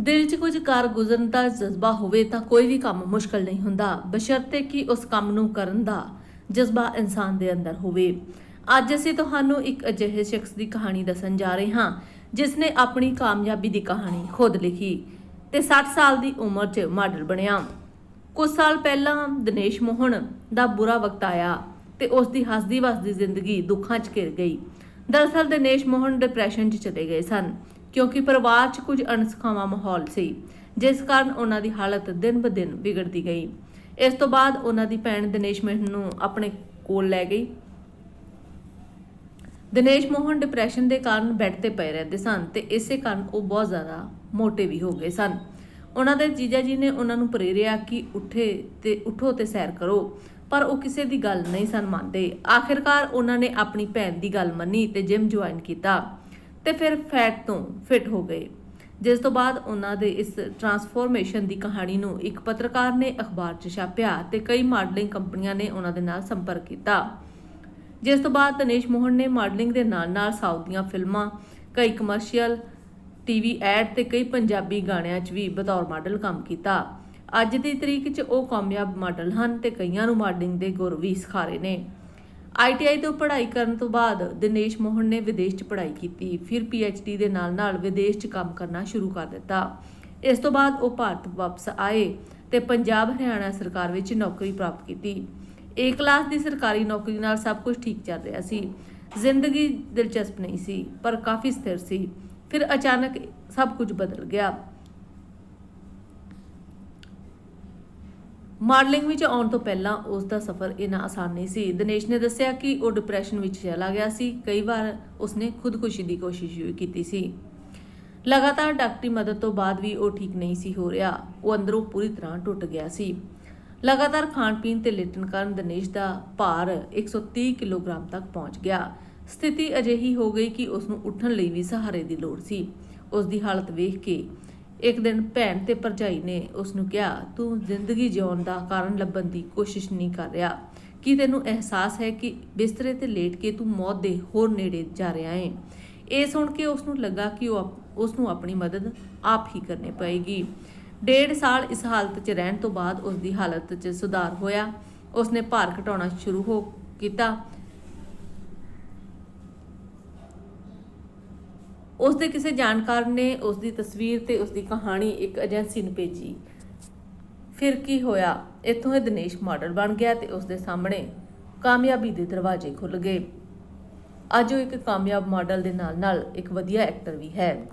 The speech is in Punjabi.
ਦਿਲ 'ਚ ਕੁਝ ਕਾਰ ਗੁਜ਼ਰਨ ਦਾ ਜਜ਼ਬਾ ਹੋਵੇ ਤਾਂ ਕੋਈ ਵੀ ਕੰਮ ਮੁਸ਼ਕਲ ਨਹੀਂ ਹੁੰਦਾ। ਬਸ਼ਰਤੇ ਕਿ ਉਸ ਕੰਮ ਨੂੰ ਕਰਨ ਦਾ ਜਜ਼ਬਾ ਇਨਸਾਨ ਦੇ ਅੰਦਰ ਹੋਵੇ। ਅੱਜ ਅਸੀਂ ਤੁਹਾਨੂੰ ਇੱਕ ਅਜਿਹੇ ਸ਼ਖਸ ਦੀ ਕਹਾਣੀ ਦੱਸਣ ਜਾ ਰਹੇ ਹਾਂ ਜਿਸ ਨੇ ਆਪਣੀ ਕਾਮਯਾਬੀ ਦੀ ਕਹਾਣੀ ਖੁਦ ਲਿਖੀ ਤੇ 60 ਸਾਲ ਦੀ ਉਮਰ 'ਚ ਮਾਡਲ ਬਣਿਆ। ਕੁਝ ਸਾਲ ਪਹਿਲਾਂ ਦਿਨੇਸ਼ ਮੋਹਨ ਦਾ ਬੁਰਾ ਵਕਤ ਆਇਆ ਤੇ ਉਸ ਦੀ ਹੱਸਦੀ ਵਸਦੀ ਜ਼ਿੰਦਗੀ ਦੁੱਖਾਂ 'ਚ ਘਿਰ ਗਈ। ਦਰਅਸਲ ਦਿਨੇਸ਼ ਮੋਹਨ ਡਿਪਰੈਸ਼ਨ 'ਚ ਚਲੇ ਗਏ ਸਨ। ਕਿਉਂਕਿ ਪਰਿਵਾਰ 'ਚ ਕੁਝ ਅਣਸਖਾਵਾਂ ਮਾਹੌਲ ਸੀ, ਜਿਸ ਕਾਰਨ ਉਹਨਾਂ ਦੀ ਹਾਲਤ ਦਿਨ ਬ ਦਿਨ ਵਿਗੜਦੀ ਗਈ। ਇਸ ਤੋਂ ਬਾਅਦ ਉਹਨਾਂ ਦੀ ਭੈਣ ਦਿਨੇਸ਼ ਮੋਹਨ ਨੂੰ ਆਪਣੇ ਕੋਲ ਲੈ ਗਈ। ਦਿਨੇਸ਼ ਮੋਹਨ ਡਿਪਰੈਸ਼ਨ ਦੇ ਕਾਰਨ ਬੈੱਡ ਤੇ ਪਏ ਰਹਿੰਦੇ ਸਨ ਤੇ ਇਸੇ ਕਾਰਨ ਉਹ ਬਹੁਤ ਜ਼ਿਆਦਾ ਮੋਟੇ ਵੀ ਹੋ ਗਏ ਸਨ। ਉਹਨਾਂ ਦੇ ਜੀਜਾ ਜੀ ਨੇ ਉਹਨਾਂ ਨੂੰ ਪ੍ਰੇਰਿਆ ਕਿ ਉੱਠੇ ਤੇ ਉਠੋ ਤੇ ਸੈਰ ਕਰੋ, ਪਰ ਉਹ ਕਿਸੇ ਦੀ ਗੱਲ ਨਹੀਂ ਸਨ ਮੰਨਦੇ। ਆਖਿਰਕਾਰ ਉਹਨਾਂ ਨੇ ਆਪਣੀ ਭੈਣ ਦੀ ਗੱਲ ਮੰਨੀ ਤੇ ਜਿਮ ਜੁਆਇਨ ਕੀਤਾ। ਤੇ ਫਿਰ ਫੈਟ ਤੋਂ ਫਿਟ ਹੋ ਗਏ। ਜਿਸ ਤੋਂ ਬਾਅਦ ਉਹਨਾਂ ਦੇ ਇਸ ਟਰਾਂਸਫੋਰਮੇਸ਼ਨ ਦੀ ਕਹਾਣੀ ਨੂੰ ਇੱਕ ਪੱਤਰਕਾਰ ਨੇ ਅਖਬਾਰ 'ਚ ਛਾਪਿਆ ਤੇ ਕਈ ਮਾਡਲਿੰਗ ਕੰਪਨੀਆਂ ਨੇ ਉਹਨਾਂ ਦੇ ਨਾਲ ਸੰਪਰਕ ਕੀਤਾ। ਜਿਸ ਤੋਂ ਬਾਅਦ ਤਨੇਸ਼ ਮੋਹਨ ਨੇ ਮਾਡਲਿੰਗ ਦੇ ਨਾਲ-ਨਾਲ ਸਾਊਥ ਦੀਆਂ ਫਿਲਮਾਂ, ਕਈ ਕਮਰਸ਼ੀਅਲ ਟੀਵੀ ਐਡ ਤੇ ਕਈ ਪੰਜਾਬੀ ਗਾਣਿਆਂ 'ਚ ਵੀ ਬਤੌਰ ਮਾਡਲ ਕੰਮ ਕੀਤਾ। ਅੱਜ ਦੀ ਤਰੀਕ 'ਚ ਉਹ ਕਾਮਯਾਬ ਮਾਡਲ ਹਨ ਤੇ ਕਈਆਂ ਨੂੰ ਮਾਡਲਿੰਗ ਦੇ ਗੁਰ ਵੀ ਸਿਖਾ ਰਹੇ ਨੇ। ਆਈਟੀਆਈ ਤੋਂ ਪੜ੍ਹਾਈ ਕਰਨ ਤੋਂ ਬਾਅਦ ਦਿਨੇਸ਼ ਮੋਹਨ ਨੇ ਵਿਦੇਸ਼ 'ਚ ਪੜ੍ਹਾਈ ਕੀਤੀ। ਫਿਰ ਪੀਐਚਡੀ ਦੇ ਨਾਲ-ਨਾਲ ਵਿਦੇਸ਼ 'ਚ ਕੰਮ ਕਰਨਾ ਸ਼ੁਰੂ ਕਰ ਦਿੱਤਾ। ਇਸ ਤੋਂ ਬਾਅਦ ਉਹ ਭਾਰਤ ਵਾਪਸ ਆਏ ਤੇ ਪੰਜਾਬ, ਹਰਿਆਣਾ ਸਰਕਾਰ ਵਿੱਚ ਨੌਕਰੀ ਪ੍ਰਾਪਤ ਕੀਤੀ। ਏ ਕਲਾਸ ਦੀ ਸਰਕਾਰੀ ਨੌਕਰੀ ਨਾਲ ਸਭ ਕੁਝ ਠੀਕ ਚੱਲ ਰਿਹਾ ਸੀ। ਜ਼ਿੰਦਗੀ ਦਿਲਚਸਪ ਨਹੀਂ ਸੀ, ਪਰ ਕਾਫੀ ਸਥਿਰ ਸੀ। ਫਿਰ ਅਚਾਨਕ ਸਭ ਕੁਝ ਬਦਲ ਗਿਆ। ਮਾਡਲਿੰਗ ਵਿੱਚ ਆਉਣ ਤੋਂ ਪਹਿਲਾਂ ਉਸ ਦਾ ਸਫ਼ਰ ਇੰਨਾ ਆਸਾਨ ਨਹੀਂ ਸੀ। ਦਿਨੇਸ਼ ਨੇ ਦੱਸਿਆ ਕਿ ਉਹ ਡਿਪਰੈਸ਼ਨ ਵਿੱਚ ਚਲਾ ਗਿਆ ਸੀ। ਕਈ ਵਾਰ ਉਸਨੇ ਖੁਦਕੁਸ਼ੀ ਦੀ ਕੋਸ਼ਿਸ਼ ਵੀ ਕੀਤੀ ਸੀ। ਲਗਾਤਾਰ ਡਾਕਟਰੀ ਮਦਦ ਤੋਂ ਬਾਅਦ ਵੀ ਉਹ ਠੀਕ ਨਹੀਂ ਸੀ ਹੋ ਰਿਹਾ। ਉਹ ਅੰਦਰੋਂ ਪੂਰੀ ਤਰ੍ਹਾਂ ਟੁੱਟ ਗਿਆ ਸੀ। ਲਗਾਤਾਰ ਖਾਣ ਪੀਣ ਤੇ ਲੇਟਣ ਕਾਰਨ ਦਿਨੇਸ਼ ਦਾ ਭਾਰ 130 ਕਿਲੋਗ੍ਰਾਮ ਤੱਕ ਪਹੁੰਚ ਗਿਆ। ਸਥਿਤੀ ਅਜਿਹੀ ਹੋ ਗਈ ਕਿ ਉਸ ਨੂੰ ਉੱਠਣ ਲਈ ਵੀ ਸਹਾਰੇ ਦੀ ਲੋੜ ਸੀ। ਉਸ ਦੀ ਹਾਲਤ ਵੇਖ ਕੇ ਇੱਕ ਦਿਨ ਭੈਣ ਤੇ ਭਰਜਾਈ ਨੇ ਉਸ ਨੂੰ ਕਿਹਾ, ਤੂੰ ਜ਼ਿੰਦਗੀ ਜਿਉਣ ਦਾ ਕਾਰਨ ਲੱਭਣ ਦੀ ਕੋਸ਼ਿਸ਼ ਨਹੀਂ ਕਰ ਰਿਹਾ। ਕੀ ਤੈਨੂੰ ਅਹਿਸਾਸ ਹੈ ਕਿ ਬਿਸਤਰੇ ਤੇ ਲੇਟ ਕੇ ਤੂੰ ਮੌਤ ਦੇ ਹੋਰ ਨੇੜੇ ਜਾ ਰਿਹਾ ਹੈ ਇਹ ਸੁਣ ਕੇ ਉਸ ਨੂੰ ਲੱਗਾ ਕਿ ਉਹ ਆਪ- ਉਸ ਨੂੰ ਆਪਣੀ ਮਦਦ ਆਪ ਹੀ ਕਰਨੀ ਪਏਗੀ। ਡੇਢ ਸਾਲ ਇਸ ਹਾਲਤ 'ਚ ਰਹਿਣ ਤੋਂ ਬਾਅਦ ਉਸ ਦੀ ਹਾਲਤ 'ਚ ਸੁਧਾਰ ਹੋਇਆ। ਉਸ ਨੇ ਭਾਰ ਘਟਾਉਣਾ ਸ਼ੁਰੂ ਹੋ ਕੀਤਾ। ਉਸ ਦੇ ਕਿਸੇ ਜਾਣਕਾਰ ਨੇ ਉਸ ਦੀ ਤਸਵੀਰ ਤੇ ਉਸ ਦੀ ਕਹਾਣੀ ਇੱਕ ਏਜੰਸੀ ਨੂੰ ਭੇਜੀ। ਫਿਰ ਕੀ ਹੋਇਆ? ਇੱਥੋਂ ਇਹ ਦਿਨੇਸ਼ ਮਾਡਲ ਬਣ ਗਿਆ ਤੇ ਉਸ ਦੇ ਸਾਹਮਣੇ ਕਾਮਯਾਬੀ ਦੇ ਦਰਵਾਜ਼ੇ ਖੁੱਲ ਗਏ। ਅੱਜ ਉਹ ਇੱਕ ਕਾਮਯਾਬ ਮਾਡਲ ਦੇ ਨਾਲ-ਨਾਲ ਇੱਕ ਵਧੀਆ ਐਕਟਰ ਵੀ ਹੈ।